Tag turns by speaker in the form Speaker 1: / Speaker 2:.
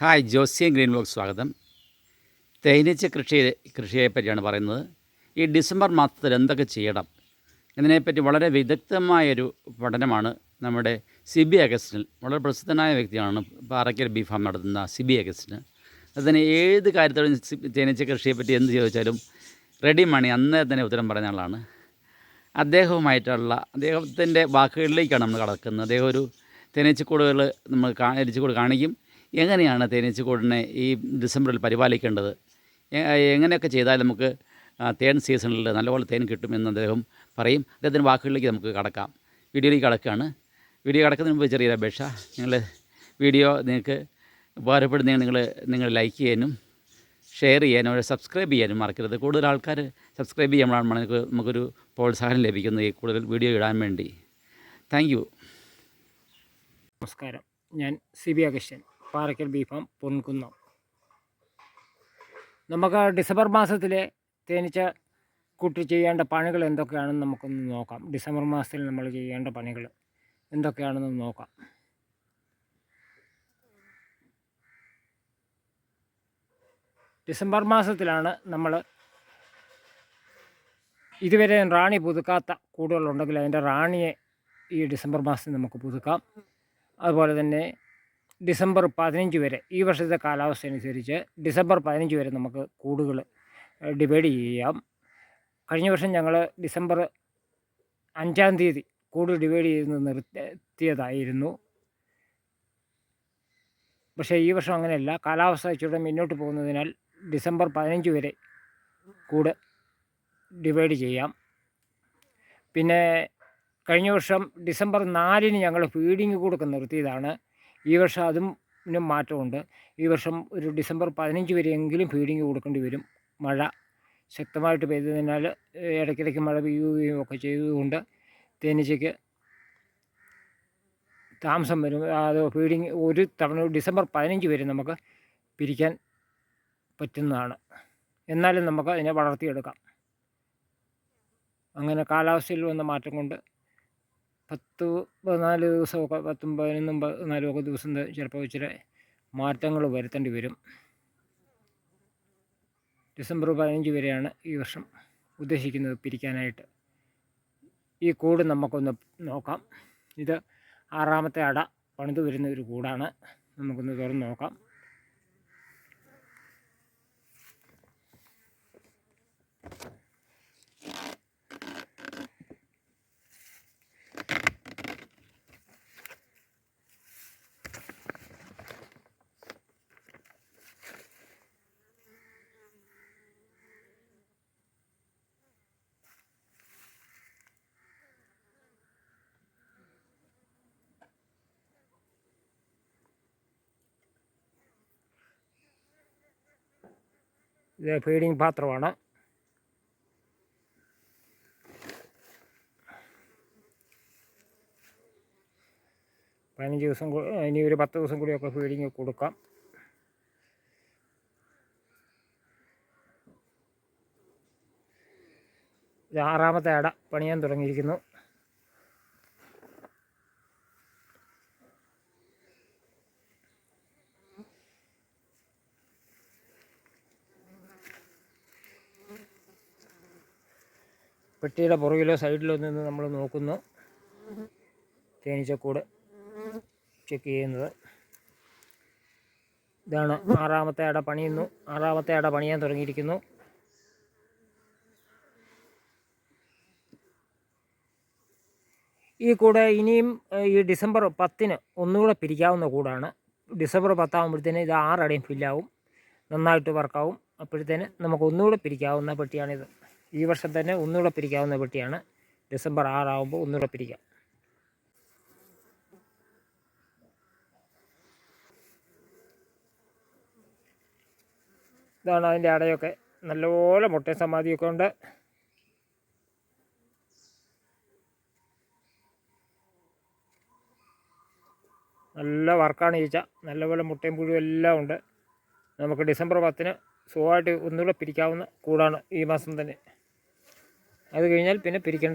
Speaker 1: Hi ജോസിയൻ green block സ്വാഗതം. തേനീച്ച കൃഷി കൃഷിയെപ്പറ്റിയാണ് പറയുന്നത്. ഈ ഡിസംബർ മാസത്തിൽ എന്തൊക്കെ ചെയ്യണം എന്നതിനെപ്പറ്റി വളരെ വിദഗ്ധമായൊരു പഠനമാണ് നമ്മുടെ സി ബി അഗസ്റ്റിൻ വളരെ പ്രസിദ്ധനായ വ്യക്തിയാണ് പാറയ്ക്കൽ ബി ഫാം നടത്തുന്ന സി ബി അഗസ്റ്റിന്. അതിന് ഏത് കാര്യത്തോടും തേനീച്ച കൃഷിയെപ്പറ്റി എന്ത് ചോദിച്ചാലും റെഡി മണി അന്നേ തന്നെ ഉത്തരം പറഞ്ഞ ആളാണ്. അദ്ദേഹവുമായിട്ടുള്ള അദ്ദേഹത്തിന്റെ വാക്കുകളിലേക്കാണ് നമ്മൾ കടക്കുന്നത്. അദ്ദേഹം ഒരു തേനീച്ചക്കൂടുകൾ നമ്മൾ കാ കാണിക്കും. എങ്ങനെയാണ് തേനീച്ചക്കൂടിനെ ഈ ഡിസംബറിൽ പരിപാലിക്കേണ്ടത്? എങ്ങനെയൊക്കെ ചെയ്താൽ നമുക്ക് തേൻ സീസണിൽ നല്ലപോലെ തേൻ കിട്ടുമെന്ന് അദ്ദേഹം പറയും. അദ്ദേഹത്തിന്റെ വാക്കുകളിലേക്ക് നമുക്ക് കടക്കാം. വീഡിയോയിലേക്ക് കടക്കുകയാണ്. വീഡിയോ കടക്കുന്നതിന് മുമ്പ് ചെറിയൊരു അപേക്ഷ. നിങ്ങൾ വീഡിയോ നിങ്ങൾക്ക് ഉപകാരപ്പെടുന്നെങ്കിൽ നിങ്ങൾ നിങ്ങൾ ലൈക്ക് ചെയ്യാനും ഷെയർ ചെയ്യാനും അവരെ സബ്സ്ക്രൈബ് ചെയ്യാനും മറക്കരുത്. കൂടുതൽ ആൾക്കാർ സബ്സ്ക്രൈബ് ചെയ്യുമ്പോഴാണ് നമുക്ക് നമുക്കൊരു പ്രോത്സാഹനം ലഭിക്കുന്നത് ഈ കൂടുതൽ വീഡിയോ ഇടാൻ വേണ്ടി. താങ്ക്
Speaker 2: നമസ്കാരം. ഞാൻ C B Augustine Parackal B farm Ponkunnam. നമുക്ക് ഡിസംബർ മാസത്തിലെ തേനീച്ച കുട്ടി ചെയ്യേണ്ട പണികൾ എന്തൊക്കെയാണെന്ന് നമുക്കൊന്ന് നോക്കാം. ഡിസംബർ മാസത്തിൽ നമ്മൾ ചെയ്യേണ്ട പണികൾ എന്തൊക്കെയാണെന്ന് നോക്കാം. ഡിസംബർ മാസത്തിലാണ് നമ്മൾ ഇതുവരെ റാണി പുതുക്കാത്ത കൂടുകളുണ്ടെങ്കിൽ അതിന്റെ റാണിയെ ഈ ഡിസംബർ മാസത്തിൽ നമുക്ക് പുതുക്കാം. അതുപോലെ തന്നെ ഡിസംബർ പതിനഞ്ച് വരെ ഈ വർഷത്തെ കാലാവസ്ഥ അനുസരിച്ച് ഡിസംബർ പതിനഞ്ച് വരെ നമുക്ക് കൂടുകൾ ഡിവൈഡ് ചെയ്യാം. കഴിഞ്ഞ വർഷം ഞങ്ങൾ ഡിസംബർ അഞ്ചാം തീയതി കൂട് ഡിവൈഡ് ചെയ്ത് നിർത്തിയതായിരുന്നു. പക്ഷേ ഈ വർഷം അങ്ങനെയല്ല. കാലാവസ്ഥ ഇച്ചിരി മുന്നോട്ട് പോകുന്നതിനാൽ ഡിസംബർ പതിനഞ്ച് വരെ കൂട് ഡിവൈഡ് ചെയ്യാം. പിന്നെ കഴിഞ്ഞ വർഷം ഡിസംബർ നാലിന് ഞങ്ങൾ ഫീഡിങ് കൂടൊക്കെ നിർത്തിയതാണ്. ഈ വർഷം അതും മാറ്റമുണ്ട്. ഈ വർഷം ഒരു ഡിസംബർ പതിനഞ്ച് വരെയെങ്കിലും ഫീഡിങ് കൊടുക്കേണ്ടി വരും. മഴ ശക്തമായിട്ട് പെയ്തതിനാൽ ഇടയ്ക്കിടയ്ക്ക് മഴ പെയ്യുകയും ഒക്കെ ചെയ്തതുകൊണ്ട് തേനീച്ചയ്ക്ക് താമസം വരും. അത് ഫീഡിങ് ഒരു തവണ ഡിസംബർ പതിനഞ്ച് വരെ നമുക്ക് പിരിക്കാൻ പറ്റുന്നതാണ്. എന്നാലും നമുക്ക് അതിനെ വളർത്തിയെടുക്കാം. അങ്ങനെ കാലാവസ്ഥയിൽ വന്ന മാറ്റം കൊണ്ട് പത്ത് പതിനാല് ദിവസമൊക്കെ പത്തും പതിനൊന്നും പതിനാലും ഒക്കെ ദിവസം ചിലപ്പോൾ ഇച്ചിരി മാറ്റങ്ങൾ വരുത്തേണ്ടി വരും. ഡിസംബർ പതിനഞ്ച് വരെയാണ് ഈ വർഷം ഉദ്ദേശിക്കുന്നത് പിരിക്കാനായിട്ട്. ഈ കൂട് നമുക്കൊന്ന് നോക്കാം. ഇത് ആറാമത്തെ അട പണിത് വരുന്ന ഒരു കൂടാണ്. നമുക്കൊന്ന് തുറന്ന് നോക്കാം. ഇത് ഫീഡിങ് പാത്രമാണ്. പതിനഞ്ച് ദിവസം ഇനി ഒരു പത്ത് ദിവസം കൂടിയൊക്കെ ഫീഡിങ് കൊടുക്കാം. ഇത് ആറാമത്തെ അട പണിയാൻ തുടങ്ങിയിരിക്കുന്നു. പെട്ടിയുടെ പുറകിലോ സൈഡിലോ നിന്ന് നമ്മൾ നോക്കുന്നു. തേനീച്ചക്കൂട് ചെക്ക് ചെയ്യുന്നത്. ഇതാണ് ആറാമത്തെ അട പണിയുന്നു. ആറാമത്തെ അട പണിയാൻ തുടങ്ങിയിരിക്കുന്നു. ഈ കൂടെ ഇനിയും ഈ ഡിസംബർ പത്തിന് ഒന്നുകൂടെ പിരിക്കാവുന്ന കൂടാണ്. ഡിസംബർ പത്താകുമ്പോഴത്തേന് ഇത് ആറടയും ഫില്ലാവും നന്നായിട്ട് വർക്കാവും അപ്പോഴത്തേന് നമുക്ക് ഒന്നുകൂടെ പിരിക്കാവുന്ന പെട്ടിയാണിത്. ഈ വർഷം തന്നെ ഒന്നുകൂടെ പിരിക്കാവുന്ന പെട്ടിയാണ്. ഡിസംബർ ആറാവുമ്പോൾ ഒന്നുകൂടെ പിരിക്കാം. ഇതാണ് അതിന്റെ അടയൊക്കെ. നല്ലപോലെ മുട്ടയും സമാധിയൊക്കെ ഉണ്ട്. നല്ല വർക്കാണ് ഈച്ച നല്ലപോലെ മുട്ടയും പുഴുവും എല്ലാം ഉണ്ട്. നമുക്ക് ഡിസംബർ പത്തിന് സുഖമായിട്ട് ഒന്നുകൂടെ പിരിക്കാവുന്ന കൂടാണ് ഈ മാസം തന്നെ. അത് കഴിഞ്ഞാൽ പിന്നെ പിരിക്കേണ്ട.